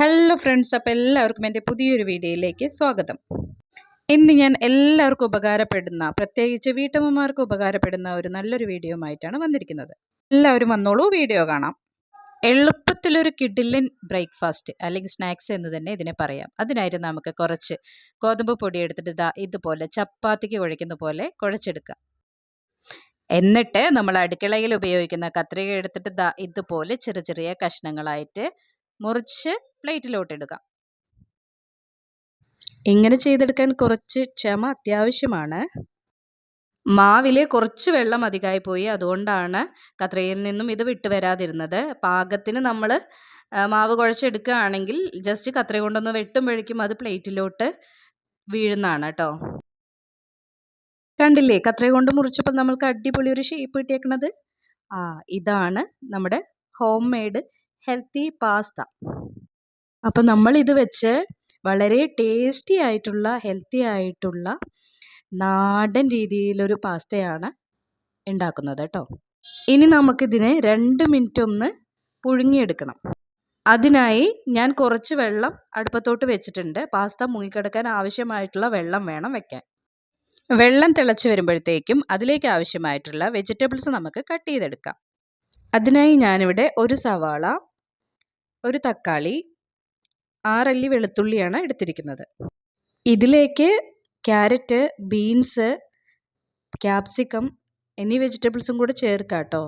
Hello friends അപ്പോൾ എല്ലാവർക്കും എന്റെ പുതിയൊരു വീഡിയോയിലേക്ക് സ്വാഗതം. ഇന്ന് ഞാൻ എല്ലാവർക്കും ഉപകാരപ്പെടുന്ന പ്രത്യേകിച്ച് വീട്ടമ്മമാർക്ക് ഉപകാരപ്പെടുന്ന ഒരു നല്ലൊരു വീഡിയോ ആയിട്ടാണ് വന്നിരിക്കുന്നത്. എല്ലാവരും വന്നോളൂ വീഡിയോ കാണാം. എളുപ്പത്തിലൊരു കിഡിലൻ ബ്രേക്ക്ഫാസ്റ്റ് അല്ലെങ്കിൽ സ്നാക്സ് എന്ന് തന്നെ ഇതിനെ പറയാം. അതിനായിട്ട് നമുക്ക് കുറച്ച് ഗോതമ്പ് പൊടി എടുത്തിട്ട് ഇതാ ഇതുപോലെ ചപ്പാത്തിക്ക് കുഴയ്ക്കുന്ന പോലെ കുഴച്ചെടുക്കാം. എന്നിട്ട് നമ്മൾ അടുക്കളയിൽ ഉപയോഗിക്കുന്ന കത്രിക എടുത്തിട്ട് ഇതുപോലെ ചെറിയ ചെറിയ കഷ്ണങ്ങളായിട്ട് മുറിച്ച് പ്ലേറ്റിലോട്ട് എടുക്കാം ഇങ്ങനെ ചെയ്തെടുക്കാൻ കുറച്ച് ക്ഷമ അത്യാവശ്യമാണ്. മാവിൽ കുറച്ച് വെള്ളം അധികമായി പോയി അതുകൊണ്ടാണ് കത്രയിൽ നിന്നും ഇത് വിട്ടു വരാതിരുന്നത്. പാകത്തിന് നമ്മൾ മാവ് കുഴച്ചെടുക്കുകയാണെങ്കിൽ ജസ്റ്റ് കത്ര കൊണ്ടൊന്ന് വെട്ടുമ്പോഴേക്കും അത് പ്ലേറ്റിലോട്ട് വീഴുന്നതാണ് കേട്ടോ. കണ്ടില്ലേ? കത്ര കൊണ്ട് മുറിച്ചപ്പോൾ നമ്മൾക്ക് അടിപൊളി ഒരു ഷേപ്പ് കിട്ടിയേക്കണത്. ആ ഇതാണ് നമ്മുടെ ഹോം മെയ്ഡ് ഹെൽത്തി പാസ്ത അപ്പോൾ നമ്മൾ ഇത് വെച്ച് വളരെ ടേസ്റ്റി ആയിട്ടുള്ള ഹെൽത്തി ആയിട്ടുള്ള നാടൻ രീതിയിലൊരു പാസ്തയാണ് ഉണ്ടാക്കുന്നത് കേട്ടോ ഇനി നമുക്കിതിനെ രണ്ട് മിനിറ്റ് ഒന്ന് പുഴുങ്ങിയെടുക്കണം. അതിനായി ഞാൻ കുറച്ച് വെള്ളം അടുപ്പത്തോട്ട് വെച്ചിട്ടുണ്ട്. പാസ്ത മുങ്ങിക്കിടക്കാൻ ആവശ്യമായിട്ടുള്ള വെള്ളം വേണം വെക്കാൻ. വെള്ളം തിളച്ച് വരുമ്പോഴത്തേക്കും അതിലേക്ക് ആവശ്യമായിട്ടുള്ള വെജിറ്റബിൾസ് നമുക്ക് കട്ട് ചെയ്തെടുക്കാം. അതിനായി ഞാനിവിടെ ഒരു സവാള ഒരു തക്കാളി ആറല്ലി വെളുത്തുള്ളിയാണ് എടുത്തിരിക്കുന്നത്. ഇതിലേക്ക് ക്യാരറ്റ് ബീൻസ് ക്യാപ്സിക്കം എന്നീ വെജിറ്റബിൾസും കൂടെ ചേർക്കാം കേട്ടോ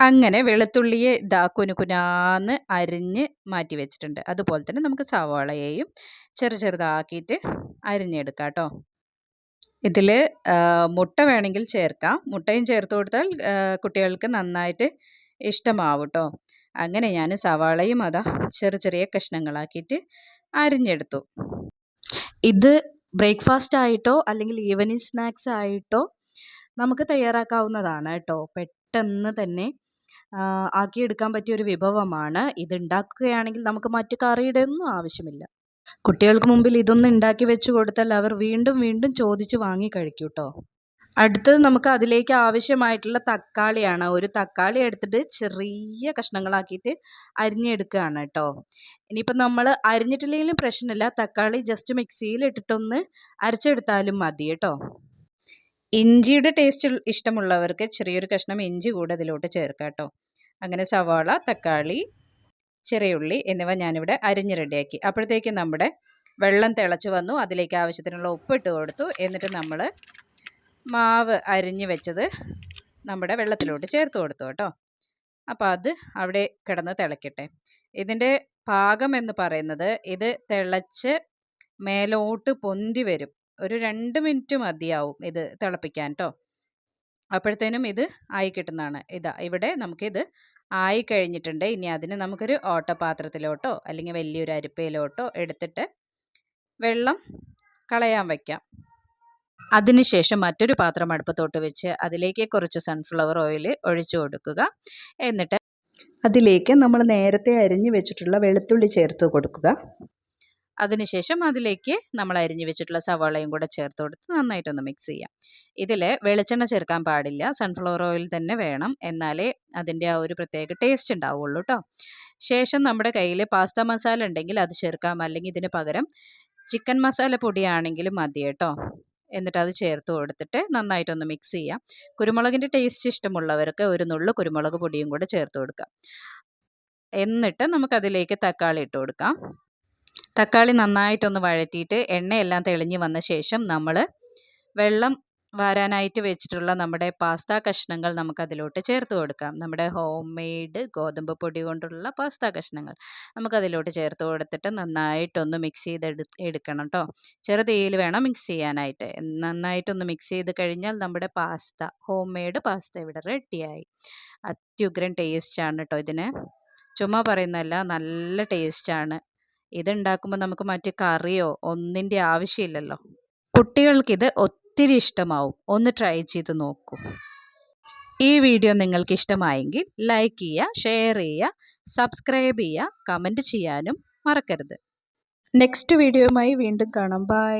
അങ്ങനെ വെളുത്തുള്ളിയെ ഇതാ കുനുകുനാന്ന് അരിഞ്ഞ് മാറ്റി വെച്ചിട്ടുണ്ട്. അതുപോലെ തന്നെ നമുക്ക് സവാളയെയും ചെറു ചെറുതാക്കിയിട്ട് അരിഞ്ഞെടുക്കാം കേട്ടോ ഇതിൽ മുട്ട വേണമെങ്കിൽ ചേർക്കാം. മുട്ടയും ചേർത്ത് കൊടുത്താൽ കുട്ടികൾക്ക് നന്നായിട്ട് ഇഷ്ടമാവും കേട്ടോ അങ്ങനെ ഞാൻ സവാളയും അതാ ചെറിയ ചെറിയ കഷ്ണങ്ങളാക്കിയിട്ട് അരിഞ്ഞെടുത്തു. ഇത് ബ്രേക്ക്ഫാസ്റ്റ് ആയിട്ടോ അല്ലെങ്കിൽ ഈവനിങ് സ്നാക്സ് ആയിട്ടോ നമുക്ക് തയ്യാറാക്കാവുന്നതാണ് കേട്ടോ. പെട്ടെന്ന് തന്നെ ആക്കിയെടുക്കാൻ പറ്റിയ ഒരു വിഭവമാണ്. ഇത് ഉണ്ടാക്കുകയാണെങ്കിൽ നമുക്ക് മറ്റു കറിയുടെ ഒന്നും ആവശ്യമില്ല. കുട്ടികൾക്ക് മുമ്പിൽ ഇതൊന്നും ഉണ്ടാക്കി വെച്ച് കൊടുത്താൽ അവർ വീണ്ടും വീണ്ടും ചോദിച്ച് വാങ്ങി കഴിക്കൂട്ടോ കേട്ടോ. അടുത്തത് നമുക്ക് അതിലേക്ക് ആവശ്യമായിട്ടുള്ള തക്കാളിയാണ്. ഒരു തക്കാളി എടുത്തിട്ട് ചെറിയ കഷ്ണങ്ങളാക്കിയിട്ട് അരിഞ്ഞെടുക്കുകയാണ് കേട്ടോ. ഇനിയിപ്പോൾ നമ്മൾ അരിഞ്ഞിട്ടില്ലെങ്കിലും പ്രശ്നമില്ല. തക്കാളി ജസ്റ്റ് മിക്സിയിൽ ഇട്ടിട്ടൊന്ന് അരച്ചെടുത്താലും മതി കേട്ടോ. ഇഞ്ചിയുടെ ടേസ്റ്റ് ഇഷ്ടമുള്ളവർക്ക് ചെറിയൊരു കഷ്ണം ഇഞ്ചി കൂടെ അതിലോട്ട് ചേർക്കാം കേട്ടോ. അങ്ങനെ സവാള തക്കാളി ചെറിയുള്ളി എന്നിവ ഞാനിവിടെ അരിഞ്ഞ് റെഡിയാക്കി. അപ്പോഴത്തേക്കും നമ്മുടെ വെള്ളം തിളച്ച് വന്നു. അതിലേക്ക് ആവശ്യത്തിനുള്ള ഉപ്പിട്ട് കൊടുത്തു. എന്നിട്ട് നമ്മൾ മാവ് അരിഞ്ഞ് വെച്ചത് നമ്മുടെ വെള്ളത്തിലോട്ട് ചേർത്ത് കൊടുത്തു കേട്ടോ. അപ്പോൾ അത് അവിടെ കിടന്ന് തിളയ്ക്കട്ടെ ഇതിന്റെ പാകം എന്ന് പറയുന്നത് ഇത് തിളച്ച് മേലോട്ട് പൊന്തി വരും. ഒരു രണ്ട് മിനിറ്റ് മതിയാവും ഇത് തിളപ്പിക്കാൻ കേട്ടോ. അപ്പോഴത്തേനും ഇത് ആയി കിട്ടുന്നതാണ്. ഇതാ ഇവിടെ നമുക്കിത് ആയി കഴിഞ്ഞിട്ടുണ്ട്. ഇനി അതിന് നമുക്കൊരു ഓട്ടപാത്രത്തിലോട്ടോ അല്ലെങ്കിൽ വലിയൊരു അരിപ്പയിലോട്ടോ എടുത്തിട്ട് വെള്ളം കളയാൻ വയ്ക്കാം അതിനുശേഷം മറ്റൊരു പാത്രം അടുപ്പത്തോട്ട് വെച്ച് അതിലേക്ക് കുറച്ച് സൺഫ്ലവർ ഓയിൽ ഒഴിച്ചു കൊടുക്കുക. എന്നിട്ട് അതിലേക്ക് നമ്മൾ നേരത്തെ അരിഞ്ഞു വെച്ചിട്ടുള്ള വെളുത്തുള്ളി ചേർത്ത് കൊടുക്കുക. അതിനുശേഷം അതിലേക്ക് നമ്മൾ അരിഞ്ഞു വെച്ചിട്ടുള്ള സവാളയും കൂടെ ചേർത്ത് കൊടുത്ത് നന്നായിട്ടൊന്ന് മിക്സ് ചെയ്യാം. ഇതിൽ വെളിച്ചെണ്ണ ചേർക്കാൻ പാടില്ല. സൺഫ്ലവർ ഓയിൽ തന്നെ വേണം. എന്നാലേ അതിന്റെ ആ ഒരു പ്രത്യേക ടേസ്റ്റ് ഉണ്ടാവുള്ളൂ കേട്ടോ ശേഷം നമ്മുടെ കയ്യിൽ പാസ്ത മസാല ഉണ്ടെങ്കിൽ അത് ചേർക്കാം. അല്ലെങ്കിൽ ഇതിന് പകരം ചിക്കൻ മസാല പൊടിയാണെങ്കിലും മതി കേട്ടോ. എന്നിട്ട് അത് ചേർത്ത് കൊടുത്തിട്ട് നന്നായിട്ടൊന്ന് മിക്സ് ചെയ്യാം. കുരുമുളകിന്റെ ടേസ്റ്റ് ഇഷ്ടമുള്ളവർക്ക് ഒരു നുള്ളു കുരുമുളക് പൊടിയും കൂടെ ചേർത്ത് കൊടുക്കാം. എന്നിട്ട് നമുക്കതിലേക്ക് തക്കാളി ഇട്ട് കൊടുക്കാം. തക്കാളി നന്നായിട്ടൊന്ന് വഴറ്റിയിട്ട് എണ്ണയെല്ലാം തെളിഞ്ഞ് വന്ന ശേഷം നമ്മൾ വെള്ളം വാരാനായിട്ട് വെച്ചിട്ടുള്ള നമ്മുടെ പാസ്ത കഷ്ണങ്ങൾ നമുക്ക് നമുക്കതിലോട്ട് ചേർത്ത് കൊടുക്കാം. നമ്മുടെ ഹോം മെയ്ഡ് ഗോതമ്പ് പൊടി കൊണ്ടുള്ള പാസ്ത കഷ്ണങ്ങൾ നമുക്കതിലോട്ട് ചേർത്ത് കൊടുത്തിട്ട് നന്നായിട്ടൊന്ന് മിക്സ് ചെയ്ത് എടുക്കണം കേട്ടോ ചെറുതീയിൽ വേണം മിക്സ് ചെയ്യാനായിട്ട്. നന്നായിട്ടൊന്ന് മിക്സ് ചെയ്ത് കഴിഞ്ഞാൽ നമ്മുടെ പാസ്ത ഹോം മെയ്ഡ് പാസ്ത ഇവിടെ റെഡിയായി. അത്യുഗ്രൻ ടേസ്റ്റാണ് കേട്ടോ ഇതിന്. ചുമ്മാ പറയുന്നതല്ല നല്ല ടേസ്റ്റാണ് ഇതുണ്ടാക്കുമ്പോൾ നമുക്ക് മറ്റ് കറിയോ ഒന്നിന്റെ ആവശ്യമില്ലല്ലോ. കുട്ടികൾക്കിത് ഒത്തിരി ഇഷ്ടമാവും. ഒന്ന് ട്രൈ ചെയ്ത് നോക്കൂ. ഈ വീഡിയോ നിങ്ങൾക്ക് ഇഷ്ടമായെങ്കിൽ ലൈക്ക് ചെയ്യുക ഷെയർ ചെയ്യുക സബ്സ്ക്രൈബ് ചെയ്യുക കമന്റ് ചെയ്യാനും മറക്കരുത്. നെക്സ്റ്റ് വീഡിയോയുമായി വീണ്ടും കാണാം. ബൈ